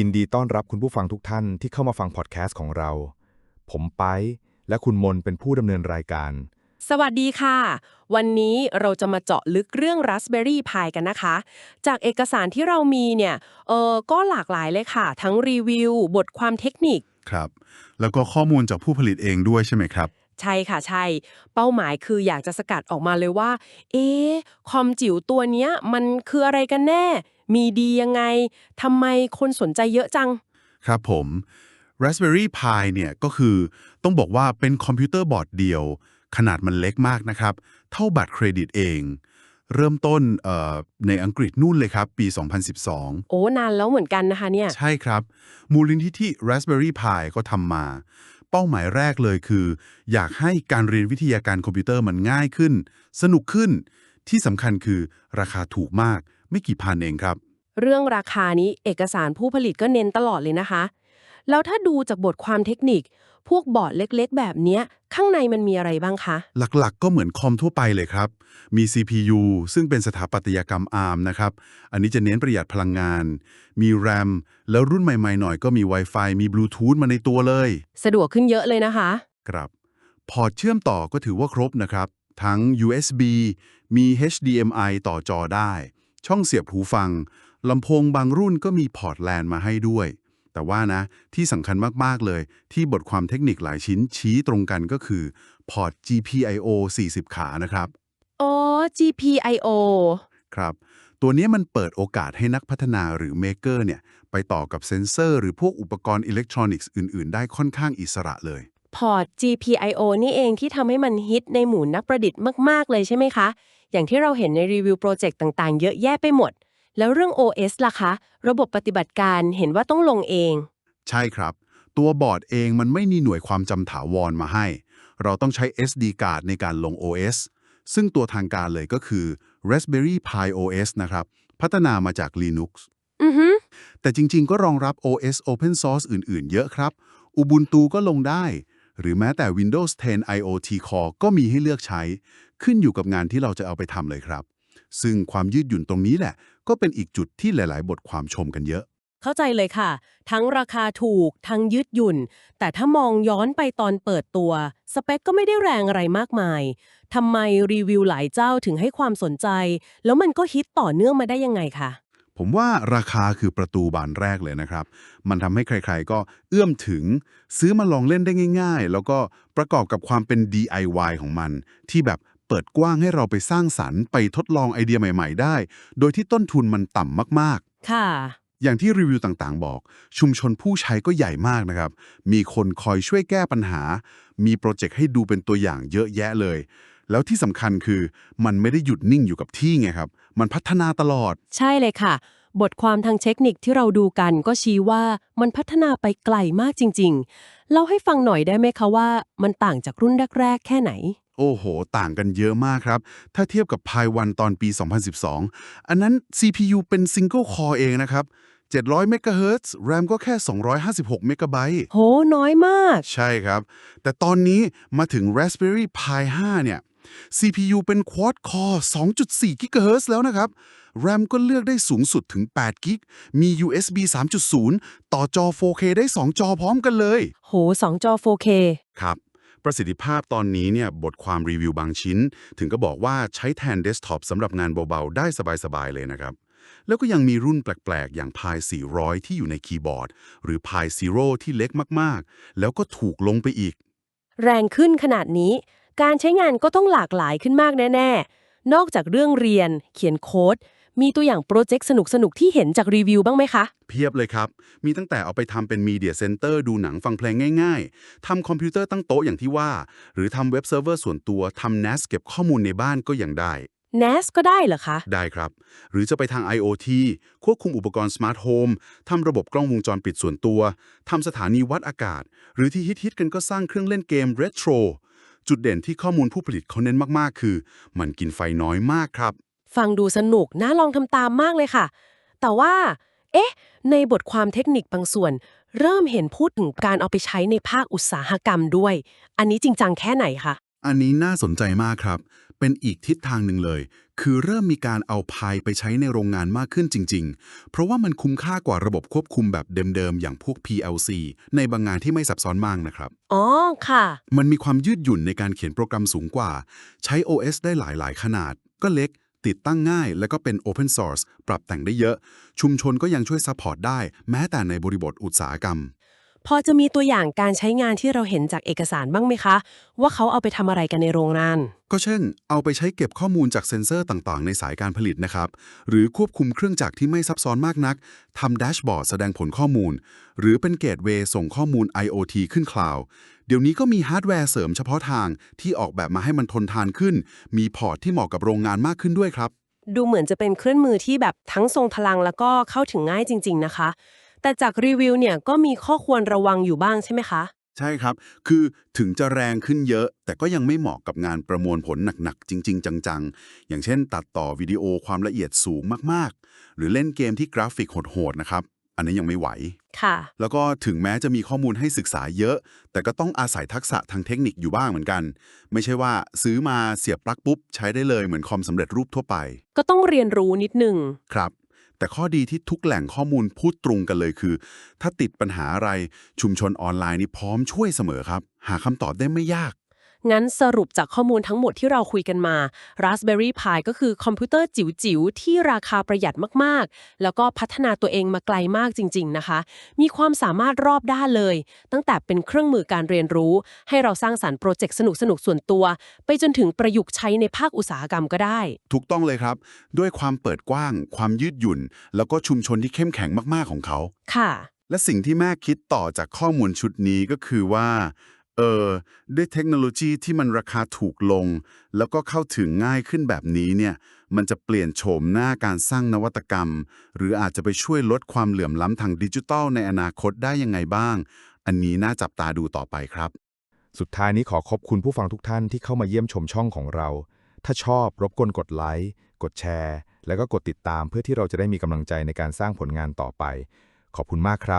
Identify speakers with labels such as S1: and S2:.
S1: ยินดีต้อนรับคุณผู้ฟังทุกท่านที่เข้ามาฟังพอดแคสต์ของเรา ผมไปและคุณมนเป็นผู้ดำเนินรายการ
S2: สวัสดีค่ะ วันนี้เราจะมาเจาะลึกเรื่อง Raspberry Pi กันนะคะ จากเอกสารที่เรามีเนี่ยเออก็หลากหลายเลยค่ะ ทั้งรีวิว บทความเทคนิค
S3: ครับ แล้วก็ข้อมูลจากผู้ผลิตเองด้วยใช่ไหมครับ
S2: ใช่ค่ะใช่ เป้าหมายคืออยากจะสกัดออกมาเลยว่า เอ๊ะคอมจิ๋วตัวเนี้ยมันคืออะไรกันแน่ มีดียังไงทำไมคนสนใจเยอะจัง
S3: ครับผม Raspberry Pi เนี่ยก็คือต้องบอกว่าเป็นคอมพิวเตอร์บอร์ดเดียว ขนาดมันเล็กมากนะครับ เท่าบัตรเครดิตเอง เริ่มต้นเอ่อในอังกฤษนู่นเลยครับ ปี 2012
S2: โอ้ นานแล้วเหมือนกันนะคะเนี่ย
S3: ใช่ครับ มูลนิธิ Raspberry Pi ก็ทำมา เป้าหมายแรกเลยคือ อยากให้การเรียนวิทยาการคอมพิวเตอร์มันง่ายขึ้น สนุกขึ้นที่สำคัญคือราคาถูกมาก ไม่กี่พันเองครับ
S2: เรื่องราคานี้เอกสารผู้ผลิตก็เน้นตลอดเลยนะคะ แล้วถ้าดูจากบทความเทคนิค พวกบอร์ดเล็กๆ แบบเนี้ย ข้างในมันมีอะไรบ้างคะ
S3: หลักๆก็เหมือนคอมทั่วไปเลยครับ มี CPU ซึ่งเป็นสถาปัตยกรรม ARM นะครับ อันนี้จะเน้นประหยัดพลังงาน มี RAM แล้วรุ่นใหม่ๆหน่อยก็มี Wi-Fi มี Bluetooth มาในตัวเลย
S2: สะดวกขึ้นเยอะเลยนะคะ
S3: ครับพอร์ตเชื่อมต่อก็ถือว่าครบนะครับ ทั้ง USB มี HDMI ต่อจอได้ ช่องเสียบหูฟังลำโพงบางรุ่นก็มีพอร์ตแลนมาให้ด้วย แต่ว่านะ ที่สำคัญมาก ๆ เลย ที่บทความเทคนิคหลายชิ้นชี้ตรงกันก็คือพอร์ต GPIO 40 ขานะครับ
S2: อ๋อ GPIO
S3: ครับ ตัวนี้มันเปิดโอกาสให้นักพัฒนาหรือเมเกอร์เนี่ยไปต่อกับเซนเซอร์หรือพวกอุปกรณ์อิเล็กทรอนิกส์อื่น ๆ ได้ค่อนข้างอิสระเลย
S2: พอร์ต GPIO นี่เองที่ทำให้มันฮิตในหมู่นักประดิษฐ์มาก ๆ เลยใช่ไหมคะ อย่างที่เราเห็นในรีวิวโปรเจกต์ต่างๆ เยอะแยะไปหมด แล้วเรื่อง OS ล่ะคะ ระบบปฏิบัติการเห็นว่าต้องลงเอง
S3: ใช่ครับ ตัวบอร์ดเองมันไม่มีหน่วยความจำถาวรมาให้ เราต้องใช้ SD card ในการลง OS ซึ่งตัวทางการเลยก็คือ Raspberry Pi OS นะครับ พัฒนามาจาก Linux
S2: อือฮึ
S3: แต่จริงๆ ก็รองรับ OS Open Source อื่นๆ เยอะครับ Ubuntu ก็ลงได้ หรือแม้แต่ Windows 10 IoT Core ก็มีให้เลือกใช้ ขึ้นอยู่กับงานที่เราจะเอาไปทำเลยครับ ซึ่งความยืดหยุ่นตรงนี้แหละ ก็เป็นอีกจุดที่หลาย ๆ บทความชมกันเยอะ
S2: เข้าใจเลยค่ะ ทั้งราคาถูก ทั้งยืดหยุ่น แต่ถ้ามองย้อนไปตอนเปิดตัว สเปคก็ไม่ได้แรงอะไรมากมายทำไมรีวิวหลายเจ้าถึงให้ความสนใจ แล้วมันก็ฮิตต่อเนื่องมาได้ยังไงคะ
S3: ผมว่าราคาคือประตูบานแรกเลยนะครับ มันทำให้ใครๆก็เอื้อมถึง ซื้อมาลองเล่นได้ง่าย ๆ แล้วก็ประกอบกับความเป็น DIY ของมัน ที่แบบเปิดกว้างให้เราไปสร้างสรรค์ไปทดลองไอเดียใหม่ๆ ได้ โดยที่ต้นทุนมันต่ำมาก
S2: ค่ะ
S3: ๆอย่างที่รีวิวต่างๆ บอก ชุมชนผู้ใช้ก็ใหญ่มากนะครับ มีคนคอยช่วยแก้ปัญหา มีโปรเจกต์ให้ดูเป็นตัวอย่างเยอะแยะเลย แล้วที่สำคัญคือมันไม่ได้หยุดนิ่งอยู่กับที่ไงครับ มันพัฒนาตลอด
S2: ใช่เลยค่ะ บทความทางเทคนิคที่เราดูกันก็ชี้ว่ามันพัฒนาไปไกลมากจริงๆ เล่าให้ฟังหน่อยได้ไหมคะว่า มันต่างจากรุ่นแรก ๆ แค่ไหน
S3: โอ้โห ต่างกันเยอะมากครับ ถ้าเทียบกับ Pi 1ตอนปี 2012 อันนั้น CPU เป็น Single Core เองนะครับ700 MHz RAM ก็แค่ 256เมกะไบต์
S2: โห น้อยมาก
S3: ใช่ครับ แต่ตอนนี้มาถึง Raspberry Pi 5 เนี่ย CPU เป็น Quad Core 2.4 GHz แล้วนะครับ RAM ก็เลือกได้สูงสุดถึง8กิก มี USB 3.0 ต่อจอ 4K ได้ 2 จอพร้อมกันเลย
S2: โหสองจอ 4K
S3: ครับ ประสิทธิภาพตอนนี้เนี่ย บทความรีวิวบางชิ้น ถึงก็บอกว่าใช้แทนเดสก์ท็อปสำหรับงานเบาๆ ได้สบายๆ เลยนะครับแล้วก็ยังมีรุ่นแปลก ๆ อย่าง Pi 400 ที่อยู่ในคีย์บอร์ด หรือ Pi Zero ที่เล็กมาก ๆ แล้วก็ถูกลงไปอีก
S2: แรงขึ้นขนาดนี้ การใช้งานก็ต้องหลากหลายขึ้นมากแน่ ๆ นอกจากเรื่องเรียน เขียนโค้ด มีตัวอย่างโปรเจกต์สนุกๆ ที่เห็นจากรีวิวบ้างไหมคะ
S3: เพียบเลยครับ มีตั้งแต่เอาไปทำเป็นมีเดียเซ็นเตอร์ดูหนังฟังเพลงง่ายๆ ทำคอมพิวเตอร์ตั้งโต๊ะอย่างที่ว่า หรือทำเว็บเซิร์ฟเวอร์ส่วนตัว ทำ NAS เก็บข้อมูลในบ้านก็ยังได้
S2: NAS ก็ได้เหรอคะ
S3: ได้ครับ หรือจะไปทาง IoT ควบคุมอุปกรณ์สมาร์ทโฮมทำระบบกล้องวงจรปิดส่วนตัว ทำสถานีวัดอากาศ หรือที่ฮิตๆกันก็สร้างเครื่องเล่นเกม Retro จุดเด่นที่ข้อมูลผู้ผลิตเขาเน้นมากๆ คือ มันกินไฟน้อยมากครับ
S2: ฟังดูสนุกน่าลองทำตามมากเลยค่ะ แต่ว่า เอ๊ะ ในบทความเทคนิคบางส่วน เริ่มเห็นพูดถึงการเอาไปใช้ในภาคอุตสาหกรรมด้วย อันนี้จริงจังแค่ไหนคะ
S3: อันนี้น่าสนใจมากครับ เป็นอีกทิศทางหนึ่งเลย คือเริ่มมีการเอาพายไปใช้ในโรงงานมากขึ้นจริง ๆ เพราะว่ามันคุ้มค่ากว่าระบบควบคุมแบบเดิมๆ อย่างพวก PLC ในบางงานที่ไม่ซับซ้อนมากนะครับ
S2: อ๋อ ค่ะ
S3: มันมีความยืดหยุ่นในการเขียนโปรแกรมสูงกว่า ใช้ OS ได้หลายๆ ขนาด ก็เล็ก ติดตั้งง่าย แล้วก็เป็น Open Source ปรับแต่งได้เยอะ ชุมชนก็ยังช่วยซัพพอร์ตได้ แม้แต่ในบริบทอุตสาหกรรม
S2: พอจะมีตัวอย่างการใช้งานที่เราเห็นจากเอกสารบ้างไหมคะ ว่าเขาเอาไปทำอะไรกันในโรงงาน
S3: ก็เช่น เอาไปใช้เก็บข้อมูลจากเซ็นเซอร์ต่างๆ ในสายการผลิตนะครับ หรือควบคุมเครื่องจักรที่ไม่ซับซ้อนมากนักทำแดชบอร์ดแสดงผลข้อมูล หรือเป็นเกตเวย์ส่งข้อมูล IoT ขึ้นคลาวด์เดี๋ยวนี้ก็มีฮาร์ดแวร์เสริมเฉพาะทางที่ออกแบบมาให้มันทนทานขึ้น มีพอร์ตที่เหมาะกับโรงงานมากขึ้นด้วยครับ
S2: ดูเหมือนจะเป็นเครื่องมือที่แบบทั้งทรงพลังแล้วก็เข้าถึงง่ายจริง ๆ นะคะ แต่จากรีวิวเนี่ยก็มีข้อควรระวังอยู่บ้างใช่ไหมคะ
S3: ใช่ครับ คือถึงจะแรงขึ้นเยอะ แต่ก็ยังไม่เหมาะกับงานประมวลผลหนักๆ จริง ๆ จังๆ อย่างเช่น ตัดต่อวิดีโอความละเอียดสูงมากๆ หรือเล่นเกมที่กราฟิกโหดๆนะครับ อันนี้ยังไม่ไหว
S2: ค่ะ
S3: แล้วก็ถึงแม้จะมีข้อมูลให้ศึกษาเยอะ แต่ก็ต้องอาศัยทักษะทางเทคนิคอยู่บ้างเหมือนกัน ไม่ใช่ว่าซื้อมาเสียบปลั๊กปุ๊บใช้ได้เลยเหมือนคอมสำเร็จรูปทั่วไป
S2: ก็ต้องเรียนรู้นิดนึง
S3: ครับ แต่ข้อดีที่ทุกแหล่งข้อมูลพูดตรงกันเลยคือ ถ้าติดปัญหาอะไรชุมชนออนไลน์นี่พร้อมช่วยเสมอครับ หาคำตอบได้ไม่ยาก
S2: งั้นสรุปจากข้อมูลทั้งหมดที่เราคุยกันมา Raspberry Pi ก็คือคอมพิวเตอร์จิ๋วๆ ที่ราคาประหยัดมากๆ แล้วก็พัฒนาตัวเองมาไกลมากจริง ๆ นะคะ มีความสามารถรอบด้านเลย ตั้งแต่เป็นเครื่องมือการเรียนรู้ ให้เราสร้างสารรค์โปรเจกต์สนุกๆ ส่วนตัว ไปจนถึงประยุกต์ใช้ในภาคอุตสาหกรรมก็ได้
S3: ถูกต้องเลยครับ ด้วยความเปิดกว้าง ความยืดหยุ่น แล้วก็ชุมชนที่เข้มแข็งมากๆของเขา
S2: ค่ะ
S3: และสิ่งที่แม่คิดต่อจากข้อมูลชุดนี้ก็คือว่า เออด้วยเทคโนโลยีที่มันราคาถูกลง แล้วก็เข้าถึงง่ายขึ้นแบบนี้เนี่ยมันจะเปลี่ยนโฉมหน้าการสร้างนวัตกรรม หรืออาจจะไปช่วยลดความเหลื่อมล้ำทางดิจิทัลในอนาคตได้ยังไงบ้าง อันนี้น่าจับตาดูต่อไปครับ
S1: สุดท้ายนี้ขอขอบคุณผู้ฟังทุกท่านที่เข้ามาเยี่ยมชมช่องของเรา ถ้าชอบรบกวนกดไลค์กดแชร์ แล้วก็กดติดตามเพื่อที่เราจะได้มีกำลังใจในการสร้างผลงานต่อไป ขอบคุณมากครับ